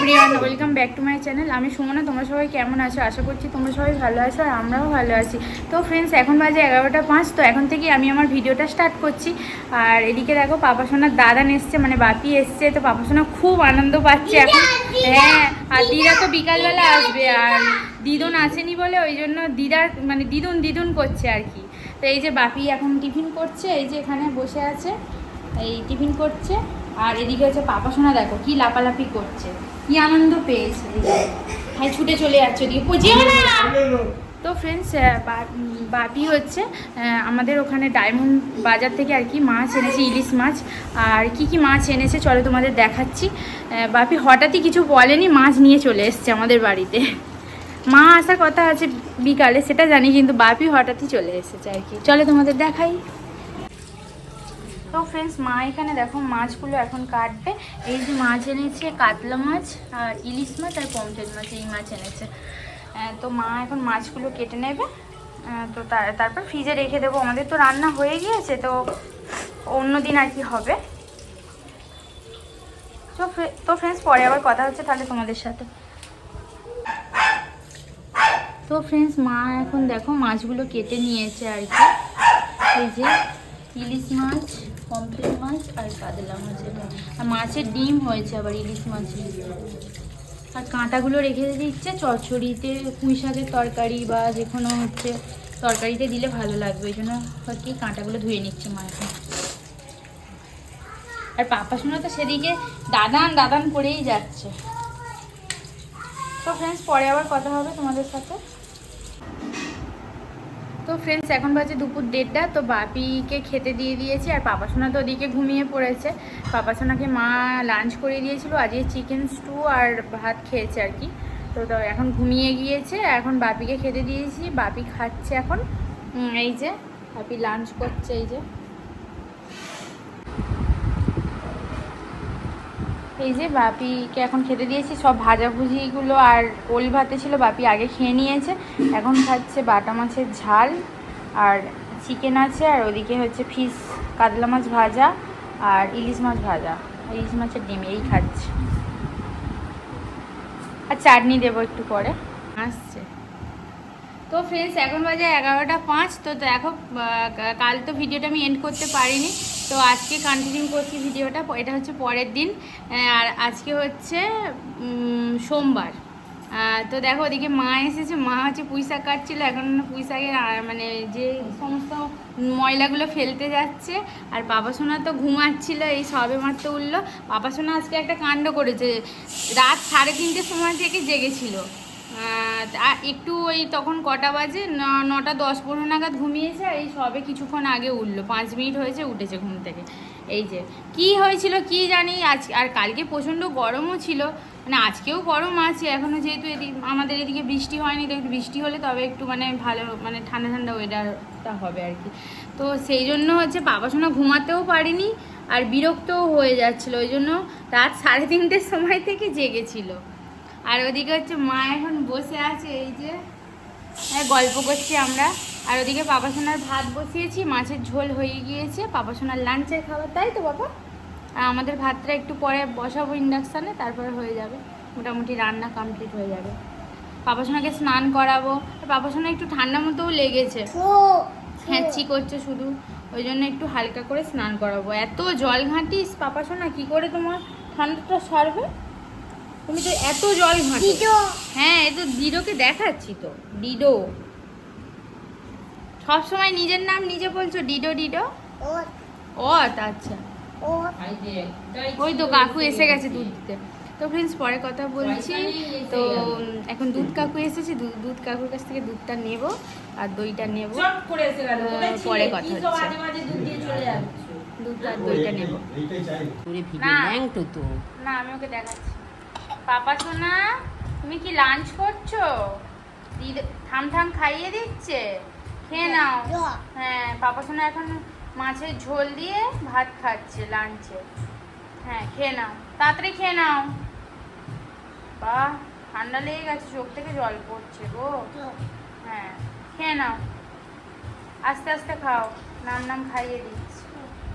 Everyone welcome back to my channel আমি সুমনা তোমরা সবাই কেমন আছো? আশা করছি তোমরা সবাই ভালো আছো আর আমরাও ভালো আছি। তো ফ্রেন্ডস এখন বাজে এগারোটা পাঁচ তো এখন থেকে আমি আমার ভিডিওটা স্টার্ট করছি। আর এদিকে দেখো পাপা সোনার দাদান এসছে মানে বাপি এসছে। তো পাপা সোনা খুব আনন্দ পাচ্ছে এখন। হ্যাঁ আর দিদা। তো বিকালবেলা আসবে। আর দিদুন আসেনি বলে ওই জন্য দিদার মানে দিদুন দিদুন করছে আর কি। তো এই যে বাপি এখন টিফিন করছে এই যে এখানে বসে আছে এই টিফিন করছে। আর এদিকে হচ্ছে পাপা সোনা, দেখো কি লাপালাপি করছে, কি আনন্দ পেয়েছে। যে। হ্যাঁ ছুটে চলে যাচ্ছে ওদিকে। পচিও না! তো ফ্রেন্ডস বাপি হচ্ছে আমাদের ওখানে ডায়মন্ড বাজার থেকে আর কি মাছ এনেছে, ইলিশ মাছ। আর কি কি মাছ এনেছে, চলো তোমাদের দেখাচ্ছি। বাপি হঠাৎই কিছু বলেনি, মাছ নিয়ে চলে এসছে আমাদের বাড়িতে। মা আসার কথা আছে বিকালে, সেটা জানি, কিন্তু বাপি হঠাৎই চলে এসেছে আর কি। চলো তোমাদের দেখাই। তো ফ্রেন্ডস মা এখানে দেখো মাছগুলো এখন কাটবে। এই যে মাছ এনেছে, কাতলা মাছ, আর ইলিশ মাছ আর পমফ্রেট মাছ, এই মাছ এনেছে। তো মা এখন মাছগুলো কেটে নেবে। তো তারপর ফ্রিজে রেখে দেবো। আমাদের তো রান্না হয়ে গিয়েছে, তো অন্য দিন আর কি হবে। তো তো ফ্রেন্ডস পরে আবার কথা হচ্ছে তাহলে তোমাদের সাথে। তো ফ্রেন্ডস মা এখন দেখো মাছগুলো কেটে নিয়েছে আর কি। এই যে ইলিশ মাছ পমফ্রেট মাছ আর কাতলা মাছ আর মাছের ডিম হয়েছে আবার ইলিশ মাছের। আর কাঁটাগুলো রেখে দিচ্ছে চচ্চড়িতে, পুঁই শাকের তরকারি বা যে কোনো হচ্ছে তরকারিতে দিলে ভালো লাগবে। ওই জন্য আর কি কাঁটাগুলো ধুয়ে নিচ্ছে মা আর পাপা শোনা তো সেদিকে দাদান দাদান করেই যাচ্ছে। তো ফ্রেন্ডস পরে আবার কথা হবে তোমাদের সাথে। ফ্রেন্ডস এখন বাজে দুপুর দেড়টা, তো বাপিকে খেতে দিয়ে দিয়েছি আর পাপাসোনা তো ওদিকে ঘুমিয়ে পড়েছে। পাপাসোনাকে মা লাঞ্চ করে দিয়েছিল, আজকে চিকেন স্টু আর ভাত খেয়েছে আর কি। তো তো এখন ঘুমিয়ে গিয়েছে, এখন বাপিকে খেতে দিয়েছি, বাপি খাচ্ছে এখন। এই যে, বাপি লাঞ্চ করছে, এই যে। এই যে বাপিকে এখন খেতে দিয়েছি, সব ভাজাভুজিগুলো আর ওল ভাতে ছিল, বাপি আগে খেয়ে নিয়েছে। এখন খাচ্ছে বাটা মাছের ঝাল আর চিকেন আছে, আর ওদিকে হচ্ছে ফিশ কাতলা মাছ ভাজা আর ইলিশ মাছ ভাজা। ইলিশ মাছের ডিম, এই খাচ্ছে। আর চাটনি দেবো একটু পরে। আসছে। তো ফ্রেন্ডস এখন বাজে এগারোটা পাঁচ, তো দেখো কাল তো ভিডিওটা আমি এন্ড করতে পারিনি। তো আজকে কন্টিনিউ করছি ভিডিওটা এটা হচ্ছে পরের দিন। আর আজকে হচ্ছে সোমবার। তো দেখো, ওদিকে মা এসেছে, মা হচ্ছে পুঁই শাক কাটছিল, এখন পুঁই শাকের মানে যে সমস্ত ময়লাগুলো ফেলতে যাচ্ছে, আর বাবা সোনা তো ঘুমাচ্ছিলো, এই সবে মাত্র উঠল। বাবা সোনা আজকে একটা কাণ্ড করেছে, রাত সাড়ে তিনটের সময় থেকে জেগেছিল। একটু ওই তখন কটা বাজে? নটা দশ পনেরো নাগাদ ঘুমিয়েছে এই সবে কিছুক্ষণ আগে উঠল। পাঁচ মিনিট হয়েছে, উঠেছে ঘুম থেকে। এই যে, কি হয়েছিল কি জানি আজ, আর কালকে প্রচণ্ড গরমও ছিল। মানে আজকেও গরম আছে এখনও যেহেতু এদিক, আমাদের এদিকে বৃষ্টি হয়নি, তো একটু বৃষ্টি হলে তবে একটু মানে ভালো মানে ঠান্ডা ঠান্ডা ওয়েদারটা হবে আর কি। তো সেই জন্য হচ্ছে বাবা ঘুমাতেও পারিনি আর বিরক্তও হয়ে যাচ্ছিল। ওই জন্য রাত সাড়ে তিনটের সময় থেকে জেগেছিল। আর ওদিকে হচ্ছে মা এখন বসে আছে এই যে হ্যাঁ গল্প করছি আমরা। আর ওদিকে পাপা সোনার ভাত বসিয়েছি মাছের ঝোল হয়ে গিয়েছে পাপা সোনার লাঞ্চের খাবার তাই তো বাবা আর আমাদের ভাতটা একটু পরে বসাবো ইন্ডাকশানে তারপরে হয়ে যাবে মোটামুটি রান্না কমপ্লিট হয়ে যাবে। পাপা সোনাকে স্নান করাবো পাপা সোনা একটু ঠান্ডা মতোও লেগেছে। হ্যাঁচি করছে শুধু ওই জন্য একটু হালকা করে স্নান করাবো। এত জল ঘাঁটিস পাপা সোনা কি করে তোমার ঠান্ডাটা সারবে? তুমি তো এত জল ঘাঁটো। হ্যাঁ এ তো ডিডোকে দেখাচ্ছি তো ডিডো সব সময় নিজের নাম নিজে বলছো ডিডো ডিডো ও আচ্ছা। ওই তো কাকু এসে গেছে দুধ দিতে। তো ফ্রেন্ডস পরে কথা বলছি। তো এখন দুধ কাকু এসেছে দুধ দুধ কাকুর কাছ থেকে দুধটা নেব আর দইটা নেব। চট করে এসে গেল। আহ, কোথায় পরে কথা হচ্ছে। দুধ দিয়ে চলে যাচ্ছ? দুধ আর দইটা নেব। না আমি ওকে দেখাচ্ছি। পাপা সোনা তুমি কি লাঞ্চ করছ? থাম থাম খাইয়ে দিচ্ছে। খেয়ে নাও। হ্যাঁ পাপা সোনা এখন মাছের ঝোল দিয়ে ভাত খাচ্ছে লাঞ্চে হ্যাঁ খেয়ে নাও। তাড়াতাড়ি খেয়ে নাও। বাহ ঠান্ডা লেগে গেছে চোখ থেকে জল পড়ছে গো। হ্যাঁ খেয়ে নাও। আস্তে আস্তে খাও নাম নাম খাইয়ে দিচ্ছি।